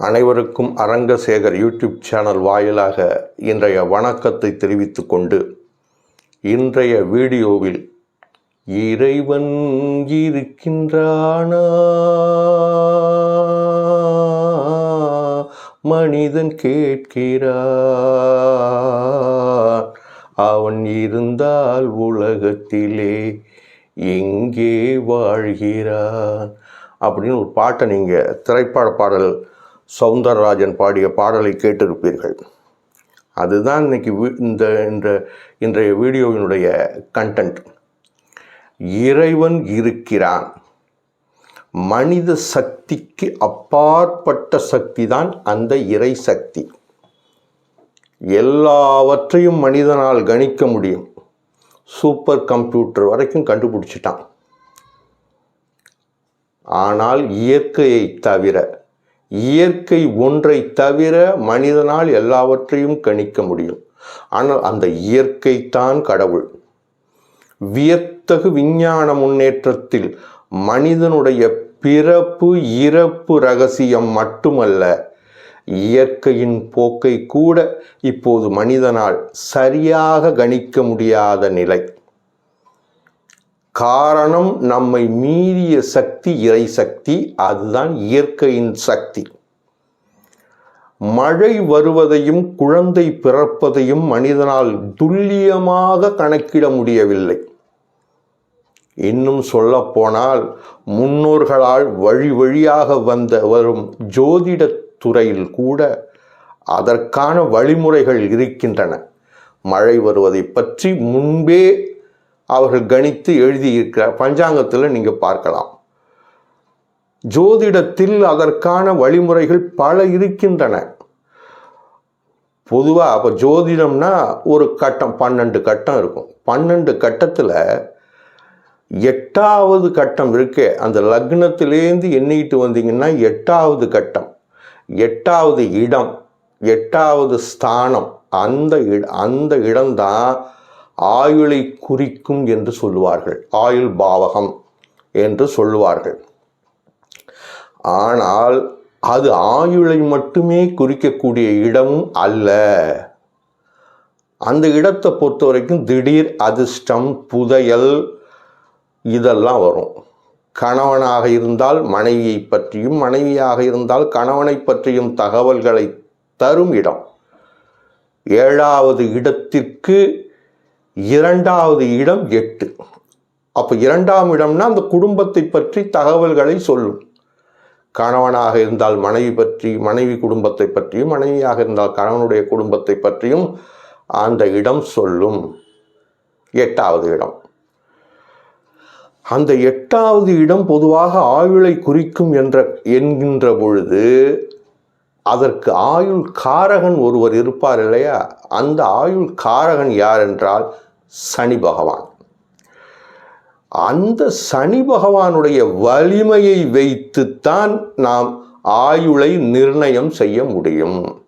அனைவருக்கும் Arangasekar YouTube channel வாயிலாக இன்றைய வணக்கத்தை தெரிவித்து கொண்டு இன்றைய வீடியோவில் இறைவன் இருக்கின்றானா? மனிதன் கேட்கிறான். அவன் இருந்தால் உலகத்திலே எங்கே வாழ்கிறான். அப்படின்னு ஒரு பாட்டை நீங்கள் திரைப்பட பாடல் சவுந்தரராஜன் பாடிய பாடலை கேட்டிருப்பீர்கள். அதுதான் இன்னைக்கு இந்த இந்த இன்றைய வீடியோவினுடைய கண்டென்ட் இறைவன் இருக்கிறான். மனித சக்திக்கு அப்பாற்பட்ட சக்தி தான் அந்த இறை சக்தி. எல்லாவற்றையும் மனிதனால் கணிக்க முடியும். சூப்பர் கம்ப்யூட்டர் வரைக்கும் கண்டுபிடிச்சிட்டான். ஆனால் இயற்கையை தவிர இயற்கை ஒன்றை தவிர மனிதனால் எல்லாவற்றையும் கணிக்க முடியும். ஆனால் அந்த இயற்கை தான் கடவுள். வியத்தகு விஞ்ஞான முன்னேற்றத்தில் மனிதனுடைய பிறப்பு இறப்பு ரகசியம் மட்டுமல்ல இயற்கையின் போக்கை கூட இப்போது மனிதனால் சரியாக கணிக்க முடியாத நிலை. காரணம் நம்மை மீறிய சக்தி இறை சக்தி அதுதான் இயற்கையின் சக்தி. மழை வருவதையும் குழந்தை பிறப்பதையும் மனிதனால் துல்லியமாக கணக்கிட முடியவில்லை. இன்னும் சொல்லப்போனால் முன்னோர்களால் வழி வழியாக வந்த வரும் ஜோதிடத் துறையில் கூட அதற்கான வழிமுறைகள் இருக்கின்றன. மழை வருவதை பற்றி முன்பே அவர்கள் கணித்து எழுதியிருக்கிற பஞ்சாங்கத்தில் நீங்கள் பார்க்கலாம். ஜோதிடத்தில் அதற்கான வழிமுறைகள் பல இருக்கின்றன. பொதுவாக அப்போ ஜோதிடம்னா ஒரு கட்டம் பன்னெண்டு கட்டம் இருக்கும். பன்னெண்டு கட்டத்தில் எட்டாவது கட்டம் இருக்கே. அந்த லக்னத்திலேருந்து எண்ணிட்டு வந்தீங்கன்னா எட்டாவது கட்டம். எட்டாவது இடம் எட்டாவது ஸ்தானம். அந்த இட அந்த இடம்தான் ஆயுளை குறிக்கும் என்று சொல்லுவார்கள். ஆயுள் பாவகம் என்று சொல்லுவார்கள். ஆனால் அது ஆயுளை மட்டுமே குறிக்கக்கூடிய இடமும் அல்ல. அந்த இடத்தை பொறுத்த வரைக்கும் திடீர் அதிர்ஷ்டம் புதையல் இதெல்லாம் வரும். கணவனாக இருந்தால் மனைவியை பற்றியும் மனைவியாக இருந்தால் கணவனை பற்றியும் தகவல்களை தரும் இடம். ஏழாவது இடத்திற்கு இரண்டாவது இடம் எட்டு. அப்போ இரண்டாம் இடம்னா அந்த குடும்பத்தை பற்றி தகவல்களை சொல்லும். கணவனாக இருந்தால் மனைவி பற்றி மனைவி குடும்பத்தை பற்றியும் மனைவியாக இருந்தால் கணவனுடைய குடும்பத்தை பற்றியும் அந்த இடம் சொல்லும். எட்டாவது இடம். அந்த எட்டாவது இடம் பொதுவாக ஆயுளை குறிக்கும் என்ற என்கின்ற பொழுது அதற்கு ஆயுள் காரகன் ஒருவர் இருப்பார் இல்லையா? அந்த ஆயுள் காரகன் யார் என்றால் சனி பகவான். அந்த சனி பகவானுடைய வலிமையை வைத்துத்தான் நாம் ஆயுளை நிர்ணயம் செய்ய முடியும்.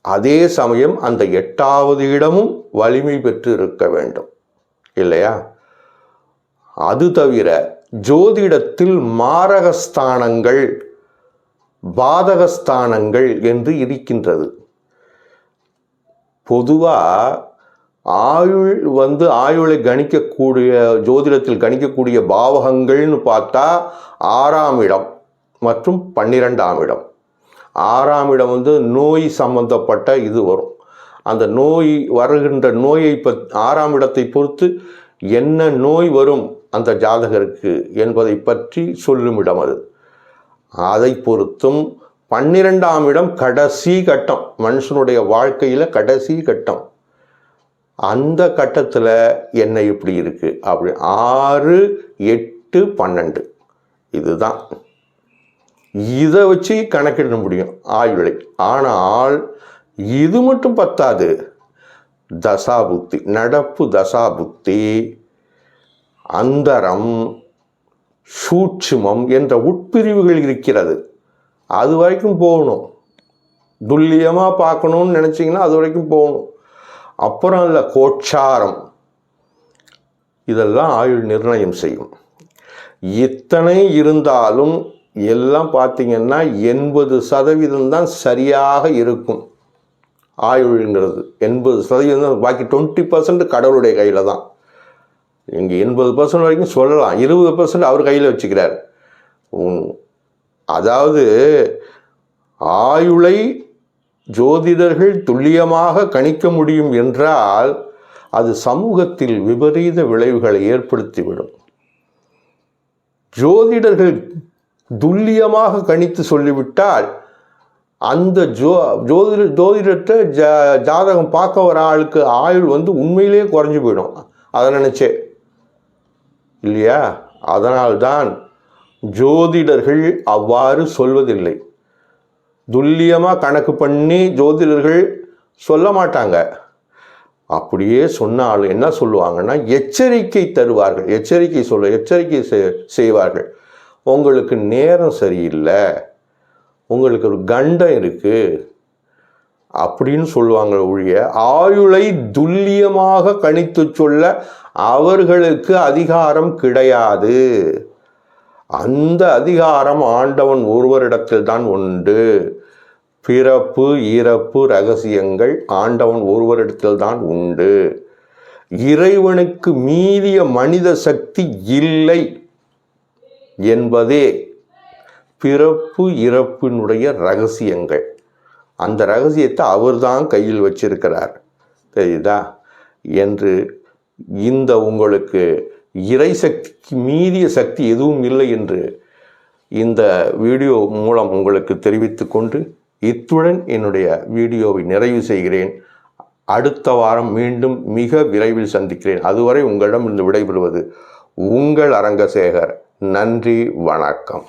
அதே சமயம் அந்த எட்டாவது இடமும் வலிமை பெற்று இருக்க வேண்டும். இல்லையா? அது தவிர ஜோதிடத்தில் மாரகஸ்தானங்கள் பாதகஸ்தானங்கள் என்று இருக்கின்றது. பொதுவாக ஆயுள் வந்து ஆயுளை கணிக்கக்கூடிய ஜோதிடத்தில் கணிக்கக்கூடிய பாவகங்கள்னு பார்த்தா ஆறாம் இடம் மற்றும் பன்னிரெண்டாம் இடம். ஆறாம் இடம் வந்து நோய் சம்பந்தப்பட்ட இது வரும். அந்த நோய் வருகின்ற நோயை பத் ஆறாம் இடத்தை பொறுத்து என்ன நோய் வரும் அந்த ஜாதகருக்கு என்பதை பற்றி சொல்லும் இடம் அது. அதை பொறுத்தும் பன்னிரெண்டாம் இடம் கடைசி கட்டம். மனுஷனுடைய வாழ்க்கையில் கடைசி கட்டம். அந்த கட்டத்தில் என்ன இப்படி இருக்குது அப்படி ஆறு எட்டு பன்னெண்டு. இதுதான். இதை வச்சு கணக்கிட முடியும் ஆயுளை ஆனால் இது மட்டும் பத்தாது. தசாபுத்தி நடப்பு தசாபுத்தி அந்தரம் சூட்சுமம் என்ற உட்பிரிவுகள் இருக்கிறது. அது வரைக்கும் போகணும். துல்லியமாக பார்க்கணும்னு நினச்சிங்கன்னா அது வரைக்கும் போகணும். அப்புறம் இல்லை கோட்சாரம். இதெல்லாம் ஆயுள் நிர்ணயம் செய்யும். இத்தனை இருந்தாலும் எல்லாம் பார்த்திங்கன்னா எண்பது சதவீதம் தான் சரியாக இருக்கும். ஆயுள்ங்கிறது எண்பது சதவீதம் தான் பாக்கி டுவெண்ட்டி பர்சன்ட் கடவுளுடைய கையில் தான். இங்கே எண்பது பர்சன்ட் வரைக்கும் சொல்லலாம். இருபது பர்சன்ட் அவர் கையில் வச்சுக்கிறார். அதாவது ஆயுளை ஜோதிடர்கள் துல்லியமாக கணிக்க முடியும் என்றால் அது சமூகத்தில் விபரீத விளைவுகளை ஏற்படுத்திவிடும். ஜோதிடர்கள் துல்லியமாக கணித்து சொல்லிவிட்டால் அந்த ஜோ ஜோதிட ஜோதிடத்தை ஜா ஜாதகம் பார்க்க வர ஆளுக்கு ஆயுள் வந்து உண்மையிலேயே குறைஞ்சு போயிடும். அதை நினச்சே. இல்லையா? அதனால்தான் ஜோதிடர்கள் அவ்வாறு சொல்வதில்லை. துல்லியமாக கணக்கு பண்ணி ஜோதிடர்கள் சொல்ல மாட்டாங்க. அப்படியே சொன்னாலும் என்ன சொல்லுவாங்கன்னா எச்சரிக்கை தருவார்கள். எச்சரிக்கை சொல்ல எச்சரிக்கை செய்வார்கள். உங்களுக்கு நேரம் சரியில்லை. உங்களுக்கு ஒரு கண்டம் இருக்குது அப்படின்னு சொல்லுவாங்க ஒழிய ஆயுளை துல்லியமாக கணித்து சொல்ல அவர்களுக்கு அதிகாரம் கிடையாது. அந்த அதிகாரம் ஆண்டவன் ஒருவரிடத்தில் தான் உண்டு. பிறப்பு இறப்பு ரகசியங்கள் ஆண்டவன் ஒருவரிடத்தில் தான் உண்டு. இறைவனுக்கு மீறிய மனித சக்தி இல்லை என்பதே பிறப்பு இறப்பினுடைய ரகசியங்கள். அந்த ரகசியத்தை அவர்தான் கையில் வச்சிருக்கிறார். தெரியுதா? என்று இந்த உங்களுக்கு இறை சக்திக்கு மீறிய சக்தி எதுவும் இல்லை என்று இந்த வீடியோ மூலம் உங்களுக்கு தெரிவித்து கொண்டு இத்துடன் என்னுடைய வீடியோவை நிறைவு செய்கிறேன். அடுத்த வாரம் மீண்டும் மிக விரைவில் சந்திக்கிறேன். அதுவரை உங்களிடம் இருந்து விடைபெறுவது உங்கள் அரங்கசேகர். நன்றி வணக்கம்.